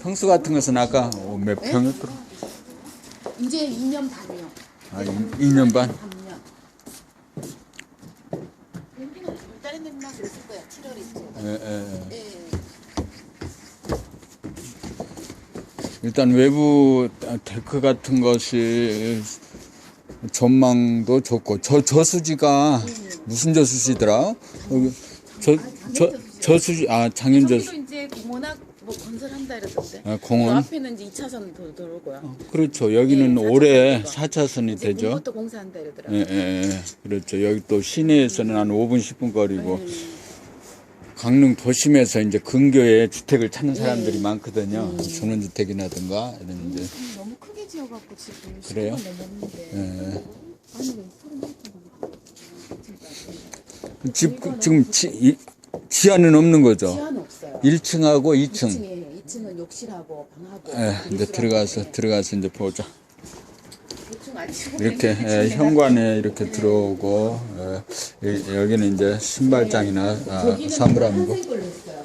평수 같은 것은 아까 어, 몇 평이었더라? 이제 2년 반이요. 아, 2 년 반? 3년. 여기는 딸이 맨날 그랬을 거야. 7월에 예, 예, 예. 예. 일단 외부 데크 같은 것이 전망도 좋고 저 저수지가 무슨 저수지더라? 여기 저 저 저수지 아 장인 저수 저 공원학 뭐 건설한다 이러던데. 아, 공원? 그 앞에는 이제 2차선 도, 도로고요. 그렇죠. 여기는 예, 올해 사차선이죠. 4차선이 이제 되죠. 그것도 공사한다 이러더라고요. 예, 예, 예. 그렇죠. 여기 또 시내에서는 한 5분 10분 거리고 강릉 도심에서 이제 근교에 주택을 찾는 사람들이 많거든요. 전원주택이라든가 이런 이제 음, 너무 크게 지어갖고 지금 그래요? 10분 넘었는데. 예. 아니 왜 서른 집 그- 지금 지, 이, 지하는 없는 거죠. 지하는 없어요. 1층하고 2층. 2층에 2층은 욕실하고 방하고. 예, 이제 들어가서 들어가서 이제 보자. 대충 이렇게 예, 현관에 이렇게 들어오고 예, 이- 여기는 이제 신발장이나 아, 사물함이고 한색 했어요.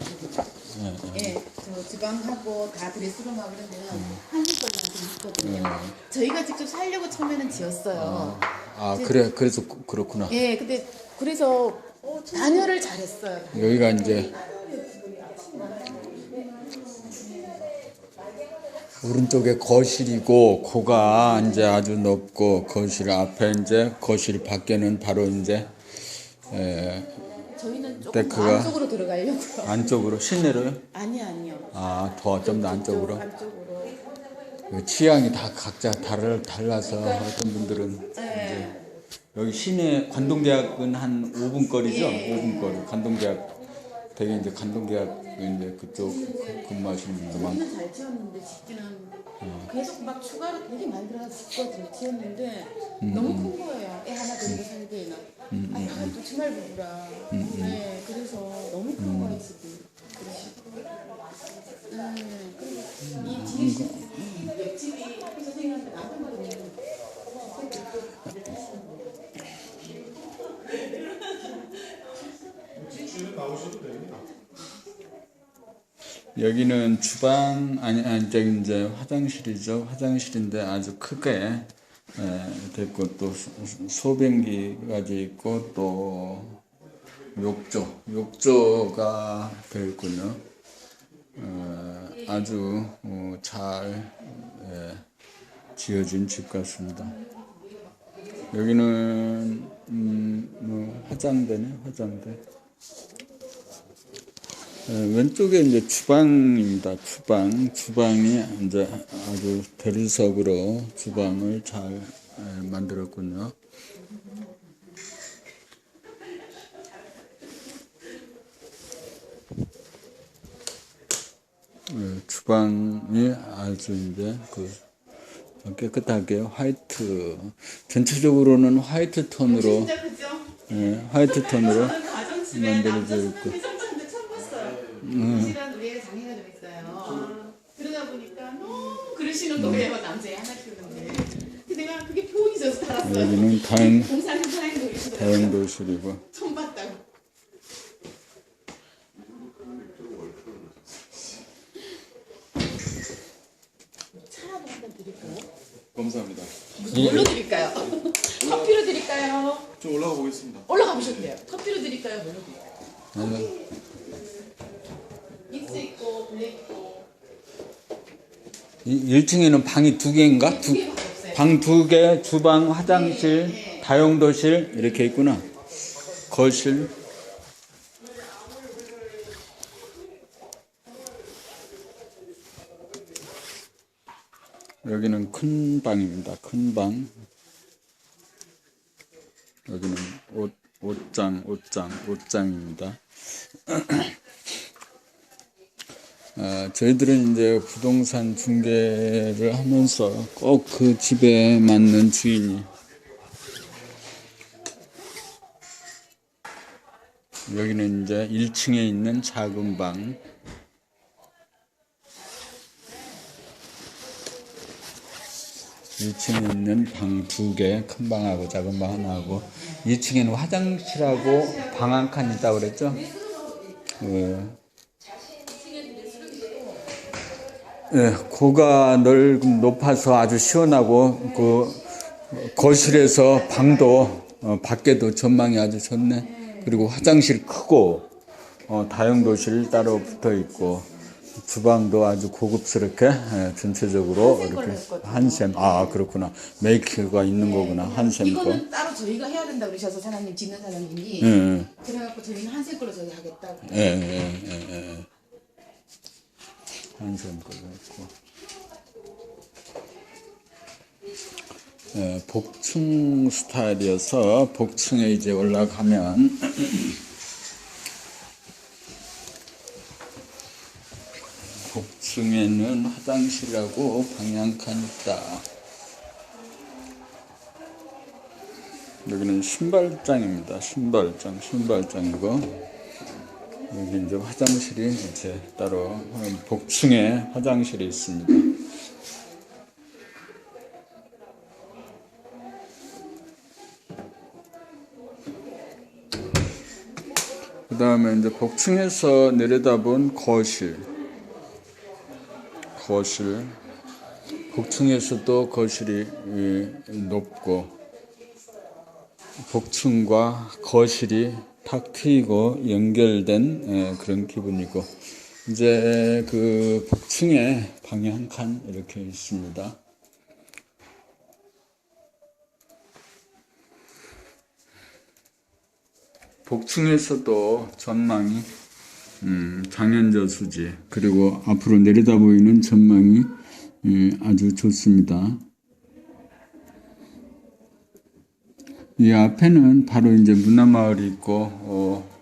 예, 저 주방하고 다 드레스룸 하고 이런 데는 한색 걸로 좀 있거든요. 저희가 직접 살려고 처음에는 지었어요. 아 그래 그래서 그- 그렇구나. 예, 근데 그래서 단열을 잘했어요. 여기가 이제 오른쪽에 거실이고 고가 이제 아주 높고 거실 앞에 이제 거실 밖에는 바로 이제 에, 저희는 조금 더 데크가- 안쪽으로 들어가려고요. 안쪽으로 시내로요? 아니 아니요. 아 더 좀 더 안쪽으로 안쪽으로. 그 취향이 다 각자 다를 달라서 어떤 분들은 네. 여기 시내 관동대학은 한 5분 거리죠? 5분 거리. 관동대학 되게 이제 관동대학 이제 그쪽 그- 근무하시는 분도 많고. 잘 지었는데 짓기는 계속 막 추가로 되게 많이 들어가서 짓거든요. 지었는데 너무 큰 거예요. 애 하나 데리고 살기에는. 아, 야, 또 주말 부부라. 네, 그래서 너무 큰 거예요 집이. 그래. 네, 그리고 이 뒤에 옆집이 선생님한테 남편거든요. 여기는 주방 아니 아니 저기 이제 화장실이죠. 화장실인데 아주 크게 에, 됐고 또 소- 소변기까지 있고 또 욕조 욕조가 되어 있군요. 어, 아주 어, 잘 예, 지어진 집 같습니다. 여기는 음, 뭐 화장대네 화장대. 예, 왼쪽에 이제 주방입니다. 주방, 주방이 이제 아주 대리석으로 주방을 잘 예, 만들었군요. 예, 주방이 아주 이제 그 깨끗하게 화이트 전체적으로는 화이트 톤으로? 예, 화이트 톤으로 만들어져 있고. 대성차인데 처음 봤어요. 실한 우리 애가 장애가 좀 있어요. 그러다 보니까 너무 그러시는 거예요. 남자애 하나 키우는데. 근데 내가 그게 표현이 져서 살았어요. 여기는 다행 공사는 사랑이 놀이시더라고요. 다용도실이고 처음 봤다고. 차라도 한잔 드릴까요? 감사합니다. 무슨 뭘로 드릴까요? 커피로 드릴까요? 좀 올라가 보겠습니다. 올라가 보셔도 돼요. 커피로 드릴까요? 뭘로 드릴까요? 아니, 믹스 있고 블랙 있고 이 1층에는 방이 두 개인가? 두. 방 두 개, 주방, 화장실, 다용도실 이렇게 있구나. 거실. 여기는 큰 방입니다. 큰 방. 여기는 옷, 옷장, 옷장, 옷장입니다. 아, 저희들은 이제 부동산 중개를 하면서 꼭 그 집에 맞는 주인이 여기는 이제 1층에 있는 작은 방 1층에 있는 방 두 개, 큰 방하고 작은 방 하나하고 2층에는 화장실하고 방 한 칸 있다고 그랬죠? 예. 예, 고가 넓 높아서 아주 시원하고 그 거실에서 방도 어, 밖에도 전망이 아주 좋네. 그리고 화장실 크고 어, 다용도실 따로 붙어 있고 주방도 아주 고급스럽게 예, 전체적으로 한샘 이렇게. 한샘 아 그렇구나 메이크가 있는 거구나 한샘 거. 이거는 따로 저희가 해야 된다 그러셔서 사장님 짓는 사장님이 예, 예. 그래갖고 저희는 한색 걸로 저희 하겠다고. 예, 예, 예, 예. 한샘 걸로 했고. 예, 복층 스타일이어서 복층에 이제 올라가면 복층에는 화장실하고 방향칸 있다. 여기는 신발장입니다. 신발장, 신발장이고 여기 이제 화장실이 이제 따로 복층에 화장실이 있습니다. 그 다음에 이제 복층에서 내려다본 거실. 거실. 복층에서도 거실이 예, 높고, 복층과 거실이 탁 트이고 연결된 예, 그런 기분이고, 이제 그 복층에 방에 한칸 이렇게 있습니다. 복층에서도 전망이 음, 장현저 수지 그리고 앞으로 내려다 보이는 전망이 예, 아주 좋습니다. 이 앞에는 바로 이제 문화마을이 있고 어,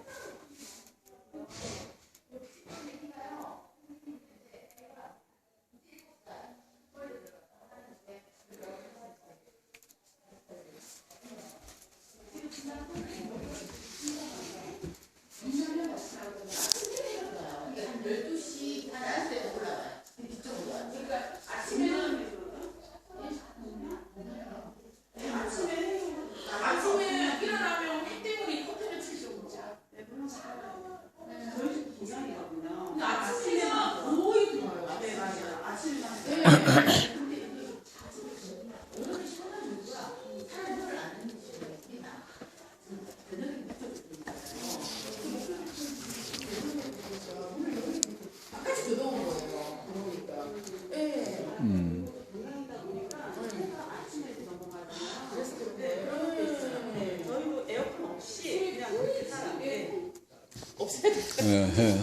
없애야 예, 예.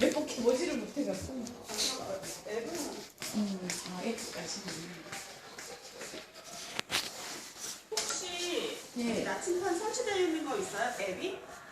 몇번 개보지를 못해갖고. 음, 아, X까지. 혹시 네. 나침반 설치되어 있는 거 있어요? 앱이?